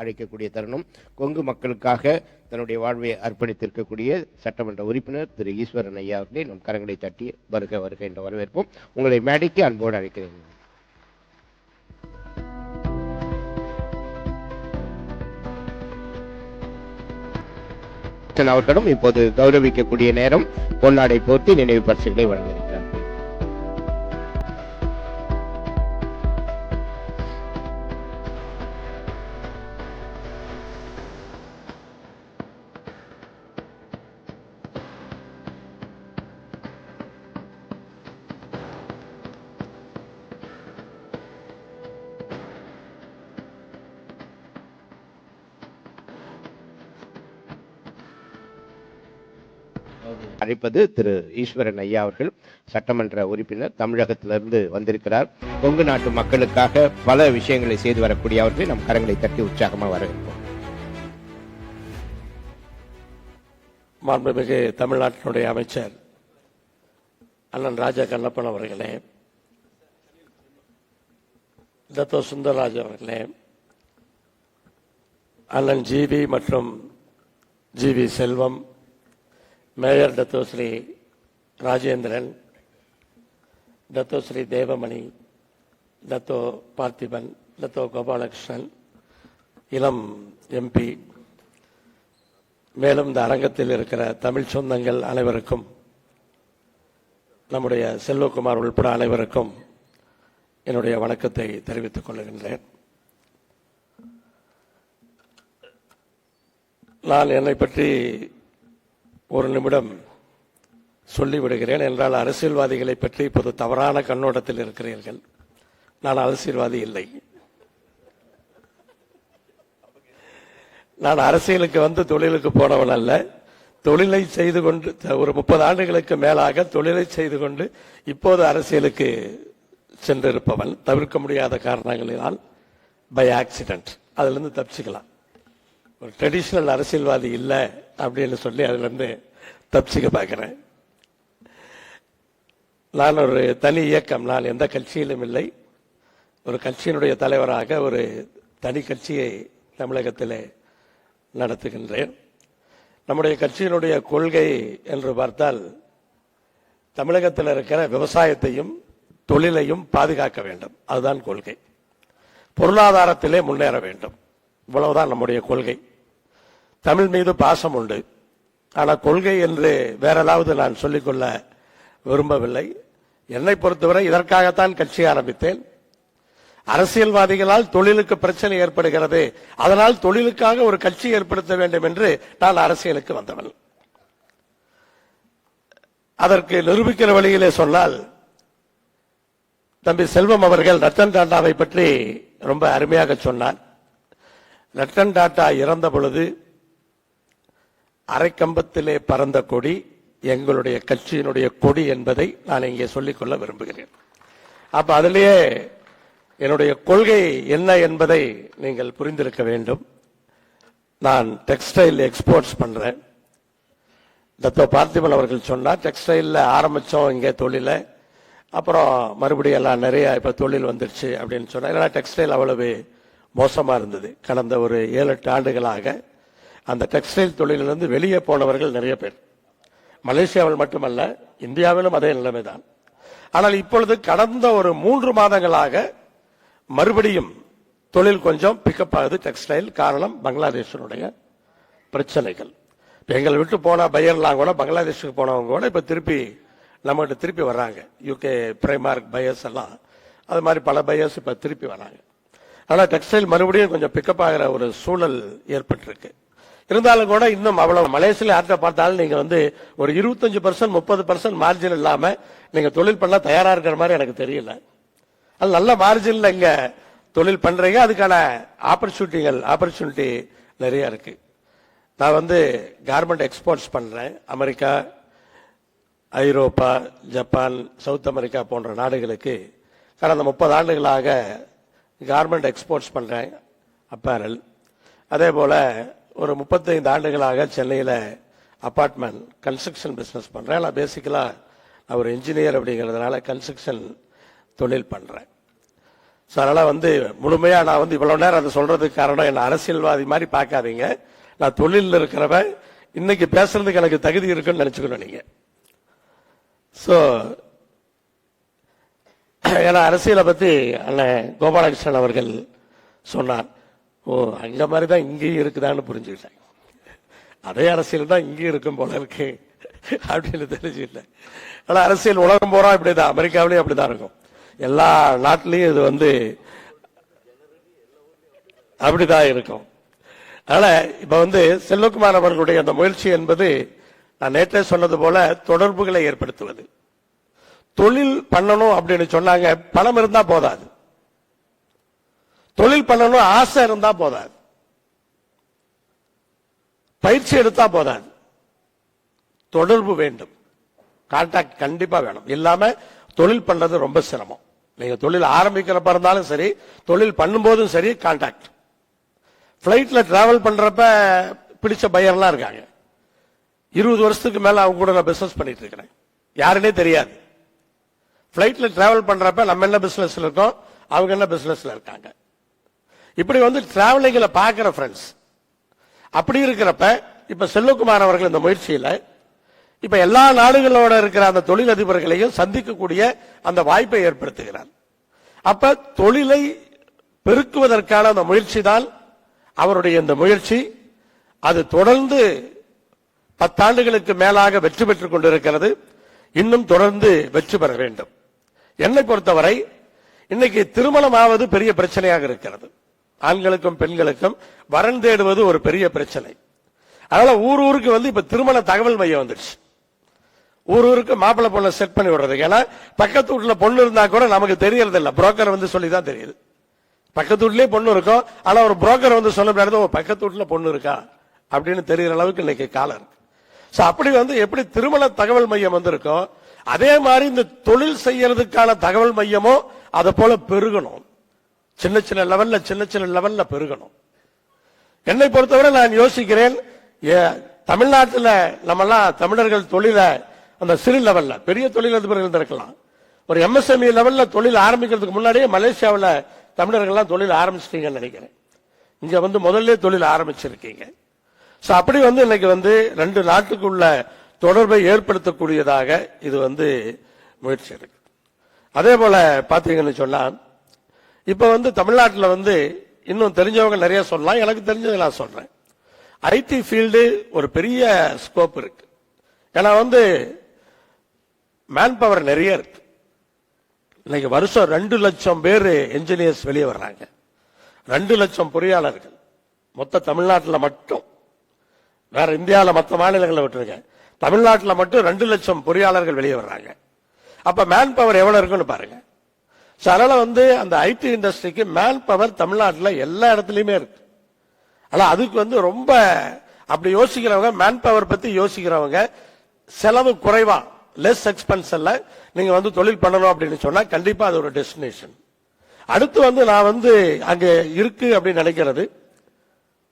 அழைக்கக்கூடிய தருணம் கொங்கு மக்களுக்காக தன்னுடைய வாழ்வை அர்ப்பணித்திருக்கக்கூடிய சட்டமன்ற உறுப்பினர் திரு ஈஸ்வரன் ஐயா அவர்களை நம் கரங்களை தட்டி வருக வருக என்று வரவேற்போம். உங்களை மேடைக்கு அன்போடு அழைக்கிறேன். அவர்களும் இப்போது கௌரவிக்கக்கூடிய நேரம் பொன்னாடை போர்த்தி நினைவு பரிசுகளை வழங்குகிறது அழைப்பது திரு ஈஸ்வரன் ஐயா அவர்கள் சட்டமன்ற உறுப்பினர் தமிழகத்திலிருந்து வந்திருக்கிறார். கொங்கு நாட்டு மக்களுக்காக பல விஷயங்களை செய்து வரக்கூடிய அவர்களை நம் கரங்களை தட்டி உற்சாகமாக வரவேற்போம். மாண்புமிகு தமிழ்நாட்டினுடைய அமைச்சர் அண்ணன் ராஜா கண்ணப்பன் அவர்களே தத்தோ சுந்தரராஜ் அவர்களே அண்ணன் ஜிவி மற்றும் GV Selvam mayor Dato Sri Rajendran Dato Sri Devamani Dato Parthiban Dato Gopalakrishnan இளம் எம்பி. மேலும் இந்த அரங்கத்தில் இருக்கிற தமிழ் சொந்தங்கள் அனைவருக்கும் நம்முடைய செல்வகுமார் உள்பட அனைவருக்கும் என்னுடைய வணக்கத்தை தெரிவித்துக் கொள்கின்றேன். நான் என்னை பற்றி ஒரு நிமிடம் சொல்லிவிடுகிறேன் என்றால் அரசியல்வாதிகளை பற்றி இப்போது தவறான கண்ணோட்டத்தில் இருக்கிறீர்கள். நான் அரசியல்வாதி இல்லை. நான் அரசியலுக்கு வந்து தொழிலுக்கு போனவன் அல்ல. தொழிலை செய்து கொண்டு ஒரு முப்பது ஆண்டுகளுக்கு மேலாக தொழிலை செய்து கொண்டு இப்போது அரசியலுக்கு சென்றிருப்பவன். தவிர்க்க முடியாத காரணங்களினால் பை ஆக்சிடென்ட் அதிலிருந்து தப்பிச்சுக்கலாம். ஒரு ட்ரெடிஷ்னல் அரசியல்வாதி இல்லை அப்படின்னு சொல்லி அதுல இருந்து தப்பிச்சுக்க பார்க்குறேன். நான் ஒரு தனி இயக்கம் நான் எந்த கட்சியிலும் இல்லை. ஒரு கட்சியினுடைய தலைவராக ஒரு தனி கட்சியை தமிழகத்தில் நடத்துகின்றேன். நம்முடைய கட்சியினுடைய கொள்கை என்று பார்த்தால் தமிழகத்தில் இருக்கிற விவசாயத்தையும் தொழிலையும் பாதுகாக்க வேண்டும். அதுதான் கொள்கை. பொருளாதாரத்திலே முன்னேற வேண்டும். இவ்வளவுதான் நம்முடைய கொள்கை. தமிழ் மீது பாசம் உண்டு. ஆனால் கொள்கை என்று வேற ஏதாவது நான் சொல்லிக்கொள்ள விரும்பவில்லை. என்னை பொறுத்தவரை இதற்காகத்தான் கட்சி ஆரம்பித்தேன். அரசியல்வாதிகளால் தொழிலுக்கு பிரச்சனை ஏற்படுகிறது. அதனால் தொழிலுக்காக ஒரு கட்சி ஏற்படுத்த வேண்டும் என்று நான் அரசியலுக்கு வந்தவன். அதற்கு நிரூபிக்கிற வழியிலே சொன்னால் தம்பி செல்வம் அவர்கள் ரத்தன் டாட்டாவை பற்றி ரொம்ப அருமையாக சொன்னார். ரத்தன் டாட்டா இறந்த பொழுது அரைக்கம்பத்திலே பறந்த கொடி எங்களுடைய கட்சியினுடைய கொடி என்பதை நான் இங்கே சொல்லிக்கொள்ள விரும்புகிறேன். அப்ப அதிலேயே என்னுடைய கொள்கை என்ன என்பதை நீங்கள் புரிந்திருக்க வேண்டும். நான் டெக்ஸ்டைல் எக்ஸ்போர்ட்ஸ் பண்றேன். தத்தோ பார்த்திபன் அவர்கள் சொன்னார் டெக்ஸ்டைலில் ஆரம்பிச்சோம் இங்கே தொழில. அப்புறம் மறுபடியும் எல்லாம் நிறைய இப்ப தொழில் வந்துருச்சு அப்படின்னு சொன்னா ஏன்னா டெக்ஸ்டைல் அவ்வளவு மோசமா இருந்தது. கடந்த ஒரு ஏழு எட்டு ஆண்டுகளாக அந்த டெக்ஸ்டைல் தொழிலிருந்து வெளியே போனவர்கள் நிறைய பேர். மலேசியாவில் மட்டுமல்ல இந்தியாவிலும் அதே நிலைமை தான் ஆனால் இப்பொழுது கடந்த ஒரு மூன்று மாதங்களாக மறுபடியும் தொழில் கொஞ்சம் பிக்கப் ஆகுது. டெக்ஸ்டைல் காரணம் பங்களாதேஷனுடைய பிரச்சனைகள். இப்போ எங்களை விட்டு போன பையர்லாம் கூட பங்களாதேஷுக்கு போனவங்க கூட இப்போ திருப்பி நம்மகிட்ட திருப்பி வர்றாங்க. யூகே பிரைமார்க் பையர்ஸ் எல்லாம். அது மாதிரி பல பையர்ஸ் இப்போ திருப்பி வராங்க ஆனால் டெக்ஸ்டைல் மறுபடியும் கொஞ்சம் பிக்கப் ஆகிற ஒரு சூழல் ஏற்பட்டிருக்கு. இருந்தாலும் கூட இன்னும் அவ்வளவு மலேசியில் யார்கிட்ட பார்த்தாலும் நீங்க வந்து ஒரு இருபத்தஞ்சு பர்சன்ட் முப்பது பர்சன்ட் மார்ஜின் இல்லாம நீங்க தொழில் பண்ண தயாரா இருக்கிற மாதிரி எனக்கு தெரியல. அது நல்ல மார்ஜின்ல இங்க தொழில் பண்றீங்க. அதுக்கான ஆப்பர்ச்சுனிட்டிகள் ஆப்பர்ச்சுனிட்டி நிறைய இருக்கு. நான் வந்து கார்மெண்ட் எக்ஸ்போர்ட்ஸ் பண்றேன். அமெரிக்கா ஐரோப்பா ஜப்பான் சவுத் அமெரிக்கா போன்ற நாடுகளுக்கு கடந்த முப்பது ஆண்டுகளாக கார்மெண்ட் எக்ஸ்போர்ட்ஸ் பண்றேன் அப்பேரல் அதே போல ஒரு முப்பத்தைந்து ஆண்டுகளாக சென்னையில் அபார்ட்மெண்ட் கன்ஸ்ட்ரக்ஷன் பிஸ்னஸ் பண்ணுறேன் நான் பேசிக்கலாக நான் ஒரு இன்ஜினியர் அப்படிங்கிறதுனால கன்ஸ்ட்ரக்ஷன் தொழில் பண்ணுறேன் ஸோ அதனால் வந்து முழுமையாக நான் வந்து இவ்வளோ நேரம் அதை சொல்கிறதுக்கு காரணம் என்ன அரசியல்வாதி மாதிரி பார்க்காதீங்க. நான் தொழிலில் இருக்கிறவன். இன்னைக்கு பேசுறதுக்கு எனக்கு தகுதி இருக்குன்னு நினச்சிக்கணும் நீங்கள் ஸோ ஏன்னா அரசியலை பற்றி அண்ணன் கோபாலகிருஷ்ணன் அவர்கள் சொன்னார். ஓ அங்க மாதிரி தான் இங்கேயும் இருக்குதான்னு புரிஞ்சுக்கிட்டேன். அதே அரசியல் தான் இங்கேயும் இருக்கும் போல இருக்கு அப்படின்னு தெரிஞ்சுக்கிட்டேன். ஆனால் அரசியல் உலகம் போறா இப்படிதான் அமெரிக்காவிலேயும் அப்படிதான் இருக்கும். எல்லா நாட்டிலையும் இது வந்து அப்படிதான் இருக்கும். அதனால இப்ப வந்து செல்வகுமார் அவர்களுடைய அந்த முயற்சி என்பது நான் நேற்றே சொன்னது போல தொடர்புகளை ஏற்படுத்துவது. தொழில் பண்ணணும் அப்படின்னு சொன்னாங்க பணம் இருந்தா போதாது. தொழில் பண்ணணும் ஆசை இருந்தா போதாது. பயிற்சி எடுத்தா போதாது. தொடர்பு வேண்டும். கான்டாக்ட் கண்டிப்பா வேணும். இல்லாம தொழில் பண்றது ரொம்ப சிரமம். நீங்க தொழில் ஆரம்பிக்கிறப்ப இருந்தாலும் சரி தொழில் பண்ணும்போதும் சரி கான்டாக்ட் பிளைட்ல டிராவல் பண்றப்ப பிடிச்ச பையர்லாம் இருக்காங்க. இருபது வருஷத்துக்கு மேல அவங்க கூட நான் பிசினஸ் பண்ணிட்டு இருக்கிறேன். யாருன்னே தெரியாது. பிளைட்ல டிராவல் பண்றப்ப நம்ம என்ன பிசினஸ்ல இருக்கோம்? அவங்க என்ன பிசினஸ்ல இருக்காங்க? இப்படி வந்து டிராவலிங்ல பார்க்குற ஃப்ரெண்ட்ஸ் அப்படி இருக்கிறப்ப இப்போ செல்வகுமார் அவர்கள் இந்த முயற்சியில் இப்போ எல்லா நாடுகளோட இருக்கிற அந்த தொழிலதிபர்களையும் சந்திக்கக்கூடிய அந்த வாய்ப்பை ஏற்படுத்துகிறார். அப்போ தொழிலை பெருக்குவதற்கான அந்த முயற்சி தான் அவருடைய இந்த முயற்சி. அது தொடர்ந்து பத்தாண்டுகளுக்கு மேலாக வெற்றி பெற்றுக் கொண்டிருக்கிறது. இன்னும் தொடர்ந்து வெற்றி பெற வேண்டும். என்னை பொறுத்தவரை இன்னைக்கு திருமணம் ஆவது பெரிய பிரச்சனையாக இருக்கிறது. ஆண்களுக்கும் பெண்களுக்கும் வரன் தேடுவது ஒரு பெரிய பிரச்சனை. அதனால ஊர் ஊருக்கு வந்து இப்ப திருமண தகவல் மையம் வந்துடுச்சு. ஊர் ஊருக்கு மாப்பிள்ளை பொண்ணை செட் பண்ணி விடுறது. ஏன்னா பக்கத்து வீட்டுல பொண்ணு இருந்தா கூட நமக்கு தெரியறது இல்லை புரோக்கர் வந்து சொல்லி தான் தெரியுது. பக்கத்து வீட்லயே பொண்ணு இருக்கும். ஆனா ஒரு புரோக்கர் வந்து சொல்ல முடியாது பக்கத்து வீட்டுல பொண்ணு இருக்கா? அப்படின்னு தெரிகிற அளவுக்கு இன்னைக்கு காலம் இருக்கு. அப்படி வந்து எப்படி திருமண தகவல் மையம் வந்திருக்கோ அதே மாதிரி இந்த தொழில் செய்யறதுக்கான தகவல் மையமோ அதை போல பெருகணும். சின்ன சின்ன லெவல்ல சின்ன சின்ன லெவல்ல பெருகணும். என்னை பொறுத்தவரை நான் யோசிக்கிறேன் ஏ- தமிழ்நாட்டுல நம்மெல்லாம் தமிழர்கள் தொழில அந்த சிறு லெவல்ல பெரிய தொழிலதிபர்கள் இருக்கலாம். ஒரு எம்எஸ்எம்இ லெவல்ல தொழில் ஆரம்பிக்கிறதுக்கு முன்னாடியே மலேசியாவில் தமிழர்கள்லாம் தொழில் ஆரம்பிச்சிட்டீங்கன்னு நினைக்கிறேன். இங்க வந்து முதல்ல தொழில் ஆரம்பிச்சிருக்கீங்க. ஸோ அப்படி வந்து இன்னைக்கு வந்து ரெண்டு நாட்டுக்குள்ள தொடர்பை ஏற்படுத்தக்கூடியதாக இது வந்து முயற்சி இருக்கு. அதே போல பார்த்தீங்கன்னு சொன்னால் இப்போ வந்து தமிழ்நாட்டில் வந்து இன்னும் தெரிஞ்சவங்க நிறைய சொல்லலாம். எனக்கு தெரிஞ்சதை நான் சொல்கிறேன் ஐடி ஃபீல்டு ஒரு பெரிய ஸ்கோப் இருக்கு. ஏன்னா வந்து மேன் பவர் நிறைய இருக்கு. இன்னைக்கு வருஷம் ரெண்டு லட்சம் பேர் என்ஜினியர்ஸ் வெளியே வர்றாங்க. ரெண்டு லட்சம் பொறியாளர்கள். மொத்த தமிழ்நாட்டில் மட்டும். வேற இந்தியாவில் மற்ற மாநிலங்களை விட்டுருக்கேன். தமிழ்நாட்டில் மட்டும் ரெண்டு லட்சம் பொறியாளர்கள் வெளியே வர்றாங்க. அப்போ மேன் பவர் எவ்வளோ இருக்குன்னு பாருங்கள் ஸோ அதனால் வந்து அந்த ஐடி இண்டஸ்ட்ரிக்கு மேன் பவர் தமிழ்நாட்டில் எல்லா இடத்துலையுமே இருக்கு. ஆனால் அதுக்கு வந்து ரொம்ப அப்படி யோசிக்கிறவங்க மேன் பவர் பற்றி யோசிக்கிறவங்க செலவு குறைவா லெஸ் எக்ஸ்பென்ஸ்ல நீங்கள் வந்து தொழில் பண்ணணும் அப்படின்னு சொன்னால் கண்டிப்பாக அது ஒரு டெஸ்டினேஷன் அடுத்து வந்து நான் வந்து அங்கே இருக்கு அப்படின்னு நினைக்கிறது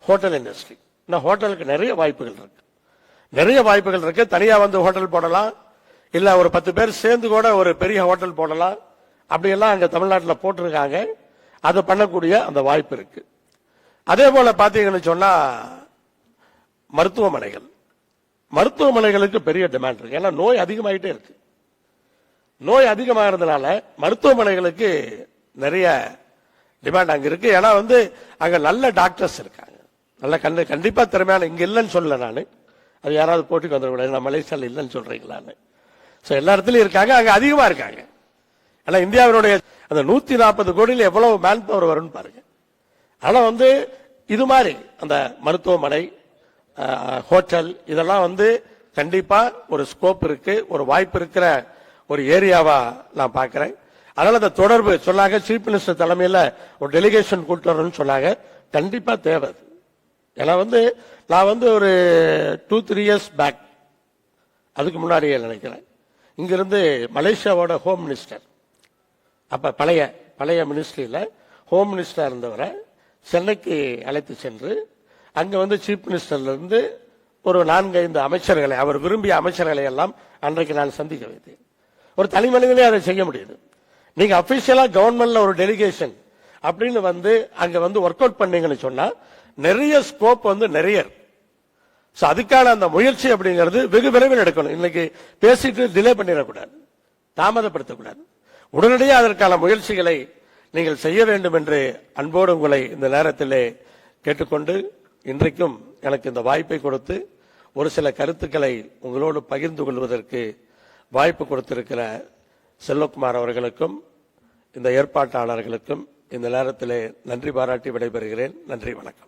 ஹோட்டல் இண்டஸ்ட்ரி நான் ஹோட்டலுக்கு நிறைய வாய்ப்புகள் இருக்கு. நிறைய வாய்ப்புகள் இருக்கு. தனியாக வந்து ஹோட்டல் போடலாம். இல்லை ஒரு பத்து பேர் சேர்ந்து கூட ஒரு பெரிய ஹோட்டல் போடலாம். அப்படியெல்லாம் அங்கே தமிழ்நாட்டில் போட்டிருக்காங்க. அதை பண்ணக்கூடிய அந்த வாய்ப்பு இருக்கு. அதே போல பார்த்தீங்கன்னு சொன்னா மருத்துவமனைகள். மருத்துவமனைகளுக்கு பெரிய டிமாண்ட் இருக்கு. ஏன்னா நோய் அதிகமாகிட்டே இருக்கு. நோய் அதிகமாகிறதுனால மருத்துவமனைகளுக்கு நிறைய டிமாண்ட் அங்கே இருக்கு. ஏன்னா வந்து அங்கே நல்ல டாக்டர்ஸ் இருக்காங்க. நல்ல கண்டு கண்டிப்பாக திறமையான இங்கே இல்லைன்னு சொல்லலை நான். அது யாராவது போட்டிக்கு வந்துடக்கூடாது. நான் மலேசியால இல்லைன்னு சொல்கிறீங்களான்னு ஸோ எல்லா இடத்துலையும் இருக்காங்க. அங்கே அதிகமாக இருக்காங்க. ஆனால் இந்தியாவினுடைய அந்த நூத்தி நாற்பது கோடியில் எவ்வளவு மேன் பவர் வரும்னு பாருங்க. ஆனால் வந்து இது மாதிரி அந்த மருத்துவமனை ஹோட்டல் இதெல்லாம் வந்து கண்டிப்பா ஒரு ஸ்கோப் இருக்கு ஒரு வாய்ப்பு இருக்கிற ஒரு ஏரியாவா நான் பார்க்கிறேன். அதனால அந்த தொடர்பு சொன்னாங்க சீஃப் மினிஸ்டர் தலைமையில் ஒரு டெலிகேஷன் கூட்டு வரணும்னு சொன்னாங்க. கண்டிப்பா தேவை அது. ஏன்னா வந்து நான் வந்து ஒரு டூ த்ரீ இயர்ஸ் பேக் அதுக்கு முன்னாடியே நினைக்கிறேன். இங்கிருந்து மலேசியாவோட ஹோம் மினிஸ்டர் அப்போ பழைய பழைய மினிஸ்ட்ரியில் ஹோம் மினிஸ்டராக இருந்தவரை சென்னைக்கு அழைத்து சென்று அங்கே வந்து சீஃப் மினிஸ்டர்லேருந்து ஒரு நான்கு ஐந்து அமைச்சர்களை அவர் விரும்பிய அமைச்சர்களை எல்லாம் அன்றைக்கு நான் சந்திக்க வைத்தேன். ஒரு தனி மனிதனே அதை செய்ய முடியுது. நீங்கள் அஃபிஷியலாக கவர்மெண்ட்டில் ஒரு டெலிகேஷன் அப்படின்னு வந்து அங்கே வந்து ஒர்க் அவுட் பண்ணீங்கன்னு சொன்னால் நிறைய ஸ்கோப் வந்து நிறைய ஸோ அதுக்கான அந்த முயற்சி அப்படிங்கிறது வெகு விரைவில் எடுக்கணும். இன்னைக்கு பேசிட்டு டிலே பண்ணிடக்கூடாது. தாமதப்படுத்தக்கூடாது. உடனடியாக அதற்கான முயற்சிகளை நீங்கள் செய்ய வேண்டும் என்று அன்போடு உங்களை இந்த நேரத்திலே கேட்டுக்கொண்டு இன்றைக்கும் எனக்கு இந்த வாய்ப்பை கொடுத்து ஒரு சில கருத்துக்களை உங்களோடு பகிர்ந்து கொள்வதற்கு வாய்ப்பு கொடுத்திருக்கிற செல்வகுமார் அவர்களுக்கும் இந்த ஏற்பாட்டாளர்களுக்கும் இந்த நேரத்திலே நன்றி பாராட்டி விடைபெறுகிறேன். நன்றி வணக்கம்.